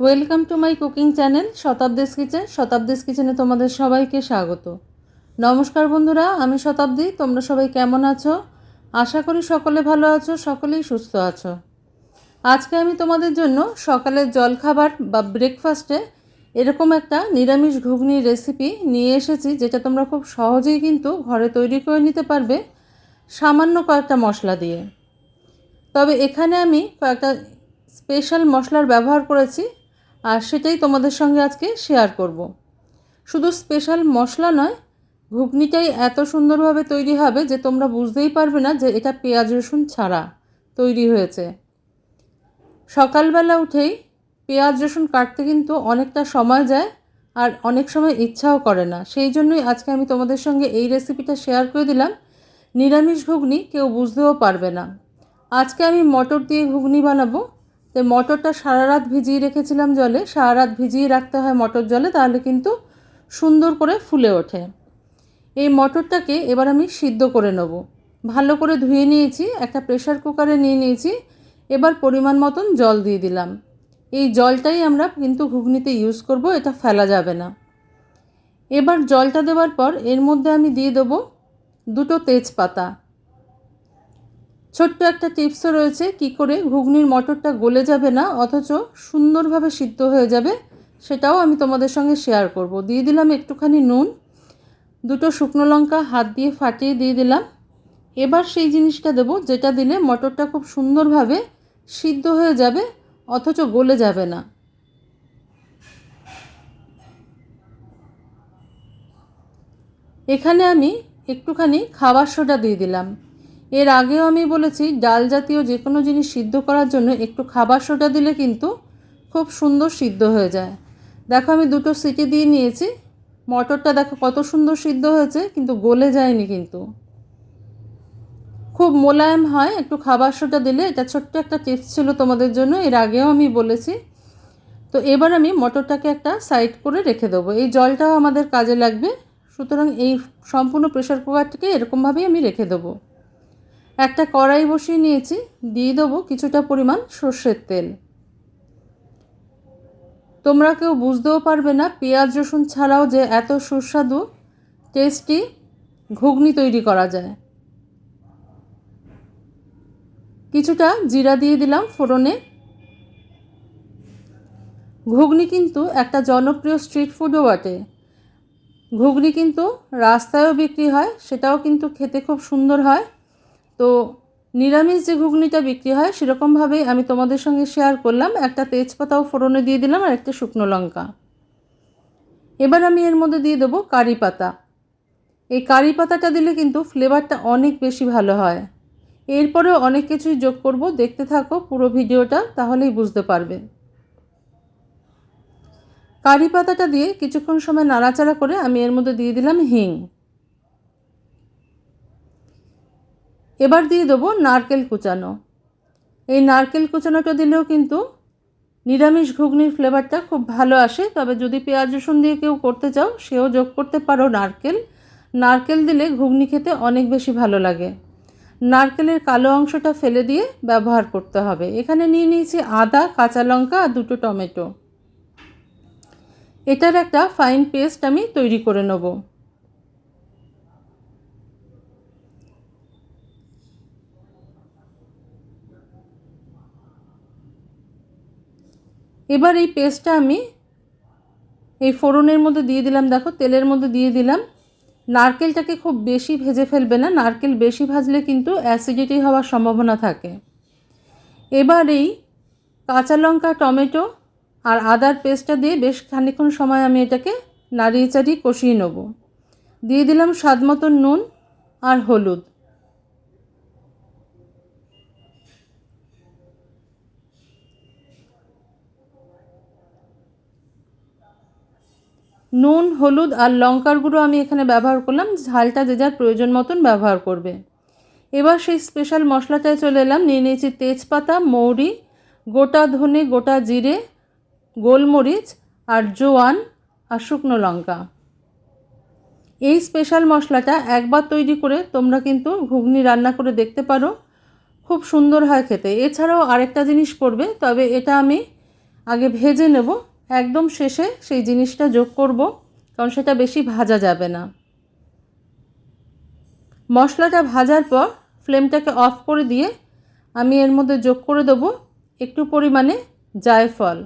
Welcome to my cooking channel Shatabdi's kitchen Shatabdi's কিচেনে তোমাদের সবাইকে স্বাগত। নমস্কার বন্ধুরা, আমি শতাব্দী। তোমরা সবাই কেমন আছো? আশা করি সকলে ভালো আছো, সকলেই সুস্থ আছো। আজকে আমি তোমাদের জন্য সকালের জলখাবার বা ব্রেকফাস্টে এরকম একটা নিরামিষ ঘুগনির রেসিপি নিয়ে এসেছি, যেটা তোমরা খুব সহজেই কিন্তু ঘরে তৈরি করে নিতে পারবে সামান্য কয়েকটা মশলা দিয়ে। তবে এখানে আমি কয়েকটা স্পেশাল মশলার ব্যবহার করেছি। আর সেটাই তোমাদের সঙ্গে আজকে শেয়ার করব। শুধু স্পেশাল মশলা নয়, ঘুগনিটাই এত সুন্দরভাবে তৈরি হবে যে তোমরা বুঝতেই পারবে না যে এটা পেঁয়াজ রসুন ছাড়া তৈরি হয়েছে। সকালবেলা উঠেই পেঁয়াজ রসুন কাটতে কিন্তু অনেকটা সময় যায় আর অনেক সময় ইচ্ছাও করে না। সেই জন্যই আজকে আমি তোমাদের সঙ্গে এই রেসিপিটা শেয়ার করে দিলাম। নিরামিষ ঘুগনি কেউ বুঝতেও পারবে না। আজকে আমি মটর দিয়ে ঘুগনি বানাবো। তো মটরটা সারা রাত ভিজিয়ে রেখেছিলাম জলে, সারা রাত ভিজিয়ে রাখতে হয় মটর জলে, তাহলে কিন্তু সুন্দর করে ফুলে ওঠে। এই মটরটাকে এবার আমি সিদ্ধ করে নেব। ভালো করে ধুয়ে নিয়েছি, একটা প্রেশার কুকারে নিয়ে নিয়েছি, এবার পরিমাণ মতন জল দিয়ে দিলাম। এই জলটাই আমরা কিন্তু ঘুগনিতে ইউজ করব, এটা ফেলা যাবে না। এবার জলটা দেওয়ার পর এর মধ্যে আমি দিয়ে দেবো দুটো তেজপাতা। ছোট্ট একটা টিপসও রয়েছে, কি করে ঘুগনির মটরটা গলে যাবে না, অথচ সুন্দরভাবে সিদ্ধ হয়ে যাবে, সেটাও আমি তোমাদের সঙ্গে শেয়ার করব। দিয়ে দিলাম একটুখানি নুন, দুটো শুকনো লঙ্কা হাত দিয়ে ফাটিয়ে দিয়ে দিলাম। এবার সেই জিনিসটা দেব, যেটা দিলে মটরটা খুব সুন্দরভাবে সিদ্ধ হয়ে যাবে, অথচ গলে যাবে না। এখানে আমি একটুখানি খাবার সোডা দিয়ে দিলাম। এর আগেও আমি বলেছি, ডাল জাতীয় যে কোনো জিনিস সিদ্ধ করার জন্য একটু খাবার সোডা দিলে কিন্তু খুব সুন্দর সিদ্ধ হয়ে যায়। দেখো আমি দুটো সিটি দিয়ে নিয়েছি। মটরটা দেখো কত সুন্দর সিদ্ধ হয়েছে, কিন্তু গলে যায়নি কিন্তু। খুব মোলায়েম হয়, একটু খাবার সোটা দিলে। এটা ছোট্ট একটা টিপস ছিল তোমাদের জন্য, এর আগেও আমি বলেছি। তো এবার আমি মটরটাকে একটা সাইড করে রেখে দেবো। এই জলটাও আমাদের কাজে লাগবে। সুতরাং এই সম্পূর্ণ প্রেশার কুকারটাকে এরকমভাবেই আমি রেখে দেবো। একটা কড়াই বসিয়ে নিয়েছি, দিয়ে দেবো কিছুটা পরিমাণ সর্ষের তেল। তোমরা কেউ বুঝতেও পারবে না, পেঁয়াজ রসুন ছাড়াও যে এত সুস্বাদু টেস্টি ঘুগনি তৈরি করা যায়। কিছুটা জিরা দিয়ে দিলাম ফোড়নে। ঘুগনি কিন্তু একটা জনপ্রিয় স্ট্রিট ফুডও বটে। ঘুগনি কিন্তু রাস্তায়ও বিক্রি হয়, সেটাও কিন্তু খেতে খুব সুন্দর হয়। তো নিরামিষ যে ঘুগনিটা বিক্রি হয়, সেরকমভাবেই আমি তোমাদের সঙ্গে শেয়ার করলাম। একটা তেজপাতাও ফোড়নে দিয়ে দিলাম আর একটা শুকনো লঙ্কা। এবার আমি এর মধ্যে দিয়ে দেবো কারি পাতা। এই কারি পাতাটা দিলে কিন্তু ফ্লেভারটা অনেক বেশি ভালো হয়। এরপরেও অনেক কিছুই যোগ করব। দেখতে থাকো পুরো ভিডিওটা, তাহলেই বুঝতে পারবে। কারি পাতাটা দিয়ে কিছুক্ষণ সময় নাড়াচাড়া করে আমি এর মধ্যে দিয়ে দিলাম হিং। এবার দিয়ে দেবো নারকেল কুচানো। এই নারকেল কুচানোটা দিলেও কিন্তু নিরামিষ ঘুগনির ফ্লেভারটা খুব ভালো আসে। তবে যদি পেঁয়াজ রসুন দিয়ে কেউ করতে চাও, সেও যোগ করতে পারো নারকেল। নারকেল দিলে ঘুগনি খেতে অনেক বেশি ভালো লাগে। নারকেলের কালো অংশটা ফেলে দিয়ে ব্যবহার করতে হবে। এখানে নিয়ে নিয়েছি আদা, কাঁচা লঙ্কা আর দুটো টমেটো। এটার একটা ফাইন পেস্ট আমি তৈরি করে নেব। এবার এই পেস্টটা আমি এই ফোড়নের মধ্যে দিয়ে দিলাম, দেখো, তেলের মধ্যে দিয়ে দিলাম। নারকেলটাকে খুব বেশি ভেজে ফেলবে না, নারকেল বেশি ভাজলে কিন্তু অ্যাসিডিটি হওয়ার সম্ভাবনা থাকে। এবার এই কাঁচা লঙ্কা, টমেটো আর আদার পেস্টটা দিয়ে বেশ খানিক্ষণ সময় আমি এটাকে নাড়িয়ে চাড়িয়ে কষিয়ে নেব। দিয়ে দিলাম স্বাদ মতন নুন আর হলুদ। নুন, হলুদ আর লঙ্কার গুঁড়ো আমি এখানে ব্যবহার করলাম। ঝালটা যে যার প্রয়োজন মতন ব্যবহার করবে। এবার সেই স্পেশাল মশলাটায় চলে এলাম। নিয়ে নিয়েছি তেজপাতা, মৌরি, গোটা ধনে, গোটা জিরে, গোলমরিচ আর জোয়ান আর শুকনো লঙ্কা। এই স্পেশাল মশলাটা একবার তৈরি করে তোমরা কিন্তু ঘুগনি রান্না করে দেখতে পারো। খুব সুন্দর হয় খেতে। এছাড়াও আরেকটা জিনিস পড়বে, তবে এটা আমি আগে ভেজে নেব। একদম শেষে সেই জিনিসটা যোগ করব, কারণ সেটা বেশি ভাজা যাবে না। মশলাটা ভাজার পর ফ্লেমটাকে অফ করে দিয়ে আমি এর মধ্যে যোগ করে দেবো একটু পরিমাণে জায়ফল।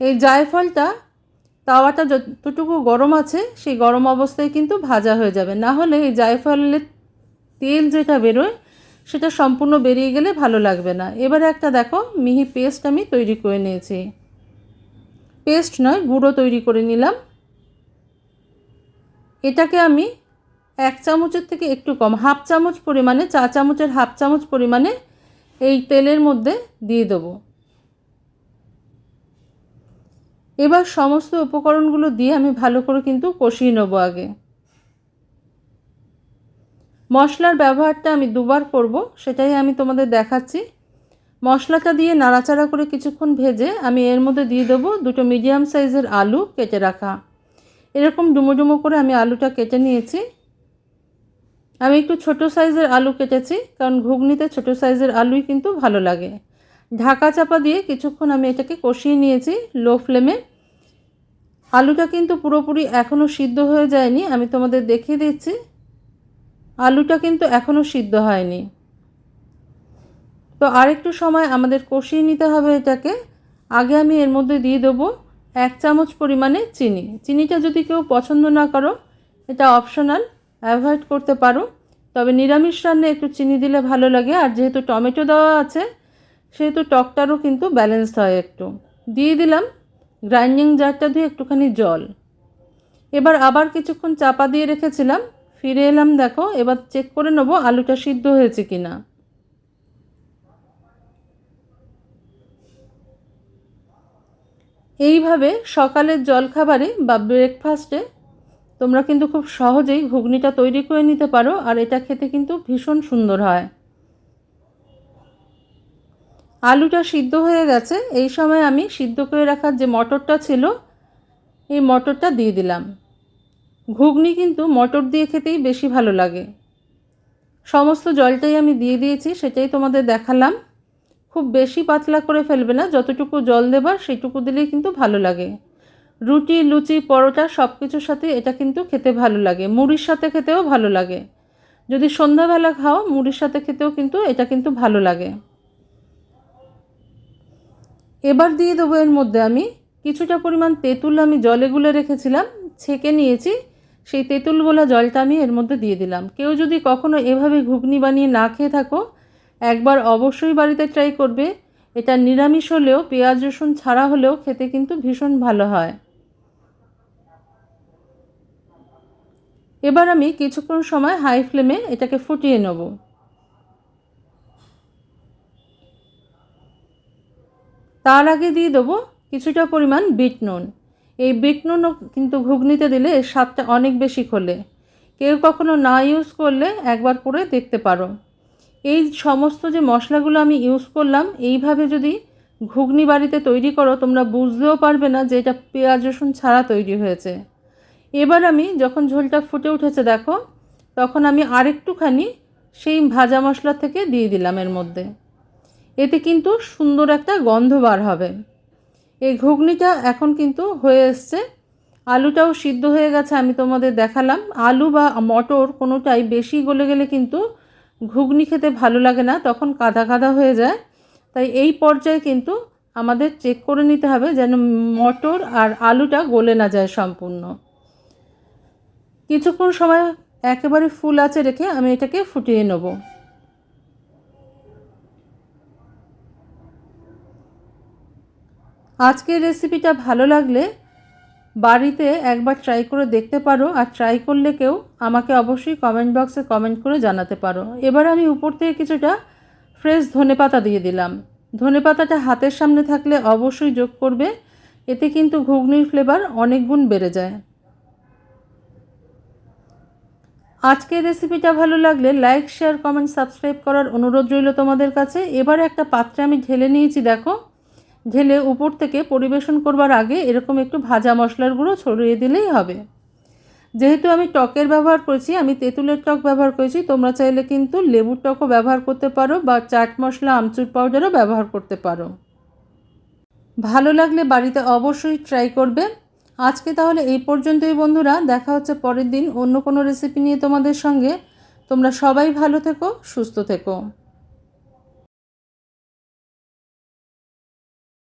এই জায়ফলটা তাওয়াটা যতটুকু গরম আছে, সেই গরম অবস্থায় কিন্তু ভাজা হয়ে যাবে। না হলে এই জায়ফলের তেল যেটা বেরোয়, সেটা সম্পূর্ণ বেরিয়ে গেলে ভালো লাগবে না। এবারে একটা দেখো, মিহি পেস্ট আমি তৈরি করে নিয়েছি। পেস্ট নয়, গুঁড়ো তৈরি করে নিলাম। এটাকে আমি এক চামচের থেকে একটু কম, হাফ চামচ পরিমাণে চা চামচের হাফ চামচ পরিমাণে এই তেলের মধ্যে দিয়ে দেবো। এবার সমস্ত উপকরণগুলো দিয়ে আমি ভালো করে কিন্তু কষিয়ে নেব আগে। মশলার ব্যবহারটা আমি দুবার করব, সেটাই আমি তোমাদের দেখাচ্ছি। মশলাটা দিয়ে নাড়াচাড়া করে কিছুক্ষণ ভেজে আমি এর মধ্যে দিয়ে দেবো দুটো মিডিয়াম সাইজের আলু কেটে রাখা। এরকম ডুমো ডুমো করে আমি আলুটা কেটে নিয়েছি। আমি একটু ছোট সাইজের আলু কেটেছি, কারণ ঘুগনিতে ছোট সাইজের আলুই কিন্তু ভালো লাগে। ঢাকা চাপা দিয়ে কিছুক্ষণ আমি এটাকে কষিয়ে নিয়েছি লো ফ্লেমে। আলুটা কিন্তু পুরোপুরি এখনও সিদ্ধ হয়ে যায়নি, আমি তোমাদের দেখিয়ে দিচ্ছি। আলুটা কিন্তু এখনও সিদ্ধ হয়নি। তো আরেকটু সময় আমাদের কষিয়ে নিতে হবে এটাকে। আগে আমি এর মধ্যে দিয়ে দেবো এক চামচ পরিমাণে চিনি। চিনিটা যদি কেউ পছন্দ না করো, এটা অপশনাল, অ্যাভয়েড করতে পারো। তবে নিরামিষ রান্না একটু চিনি দিলে ভালো লাগে। আর যেহেতু টমেটো দেওয়া আছে, সেহেতু টকটারও কিন্তু ব্যালেন্স হয় একটু। দিয়ে দিলাম গ্রাইন্ডিং জারটা দিয়ে একটুখানি জল। এবার আবার কিছুক্ষণ চাপা দিয়ে রেখেছিলাম। ফিরে এলাম, দেখো, এবার চেক করে নেব আলুটা সিদ্ধ হয়েছে কি না এইভাবে সকালের জলখাবারে বা ব্রেকফাস্টে তোমরা কিন্তু খুব সহজেই ঘুগনিটা তৈরি করে নিতে পারো, আর এটা খেতে কিন্তু ভীষণ সুন্দর হয়। আলুটা সিদ্ধ হয়ে গেছে। এই সময় আমি সিদ্ধ করে রাখার যে মটরটা ছিল, এই মটরটা দিয়ে দিলাম। ঘুগনি কিন্তু মটর দিয়ে খেতেই বেশি ভালো লাগে। সমস্ত জলটাই আমি দিয়ে দিয়েছি, সেটাই তোমাদের দেখালাম। খুব বেশি পাতলা করে ফেলবে না, যতটুকু জল দেবার সেটুকু দিলেই কিন্তু ভালো লাগে। রুটি, লুচি, পরোটা সব কিছুর সাথে এটা কিন্তু খেতে ভালো লাগে, মুড়ির সাথে খেতেও ভালো লাগে। যদি সন্ধ্যাবেলা খাও, মুড়ির সাথে খেতেও কিন্তু এটা কিন্তু ভালো লাগে। এবার দিয়ে দেবো এর মধ্যে আমি কিছুটা পরিমাণ তেঁতুল, আমি জলে গুলে রেখেছিলাম, ছেঁকে নিয়েছি, সেই তেঁতুল গোলা জলটা আমি এর মধ্যে দিয়ে দিলাম। কেউ যদি কখনো এভাবে ঘুগনি বানিয়ে না খেয়ে থাকো একবার অবশ্যই বাড়িতে ট্রাই করবে। এটা নিরামিষ হলেও, পেঁয়াজ, রসুন ছাড়া হলেও খেতে কিন্তু ভীষণ ভালো হয়। এবার আমি কিছুক্ষণ সময় হাই ফ্লেমে এটাকে ফুটিয়ে নেব। তার আগে দিয়ে দেবো কিছুটা পরিমাণ বিট নুন। এই বিট নুনও কিন্তু ঘুগনিতে দিলে স্বাদটা অনেক বেশি খোলে। কেউ কখনো না ইউজ করলে একবার করে দেখতে পারো। এই সমস্ত যে মশলাগুলো আমি ইউজ করলাম, এইভাবে যদি ঘুগনি বাড়িতে তৈরি করো, তোমরা বুঝতেও পারবে না যে এটা পেঁয়াজ রসুন ছাড়া তৈরি হয়েছে। এবার আমি যখন ঝোলটা ফুটে উঠেছে, দেখো, তখন আমি আরেকটুখানি সেই ভাজা মশলা থেকে দিয়ে দিলাম এর মধ্যে। এতে কিন্তু সুন্দর একটা গন্ধ বার হবে। এই ঘুগনিটা এখন কিন্তু হয়ে এসছে। আলুটাও সিদ্ধ হয়ে গেছে, আমি তোমাদের দেখালাম। আলু বা মটর কোনোটাই বেশি গলে গেলে কিন্তু ঘুগনি খেতে ভালো লাগে না, তখন কাদা কাদা হয়ে যায়। তাই এই পর্যায়ে কিন্তু আমাদের চেক করে নিতে হবে যেন মটর আর আলুটা গলে না যায় সম্পূর্ণ। কিছুক্ষণ সময় একেবারে ফুল আছে রেখে আমি এটাকে ফুটিয়ে নেব। আজকের রেসিপিটা ভালো লাগলে বাড়িতে একবার ট্রাই করে দেখতে পারো আর ট্রাই করলে কেউ আমাকে অবশ্যই কমেন্ট বক্সে কমেন্ট করে জানাতে পারো। এবার আমি উপর থেকে কিছুটা ফ্রেশ ধনে পাতা দিয়ে দিলাম। ধনে পাতাটা হাতের সামনে থাকলে অবশ্যই যোগ করবে, এতে কিন্তু ঘুগনির ফ্লেভার অনেক গুণ বেড়ে যায়। আজকের রেসিপিটা ভালো লাগলে লাইক শেয়ার কমেন্ট সাবস্ক্রাইব করার অনুরোধ রইল তোমাদের কাছে। এবার একটা পাত্রে আমি ঢেলে নিয়েছি, দেখো। ঢেলে উপর থেকে পরিবেশন করবার আগে এরকম একটু ভাজা মশলার গুঁড়ো ছড়িয়ে দিলেই হবে। যেহেতু আমি টকের ব্যবহার করেছি, আমি তেঁতুলের টক ব্যবহার করেছি, তোমরা চাইলে কিন্তু লেবুর টকও ব্যবহার করতে পারো বা চাট মশলা, আমচুর পাউডারও ব্যবহার করতে পারো। ভালো লাগলে বাড়িতে অবশ্যই ট্রাই করবে। আজকে তাহলে এই পর্যন্তই বন্ধুরা, দেখা হচ্ছে পরের দিন অন্য কোনো রেসিপি নিয়ে তোমাদের সঙ্গে। তোমরা সবাই ভালো থেকো, সুস্থ থেকো।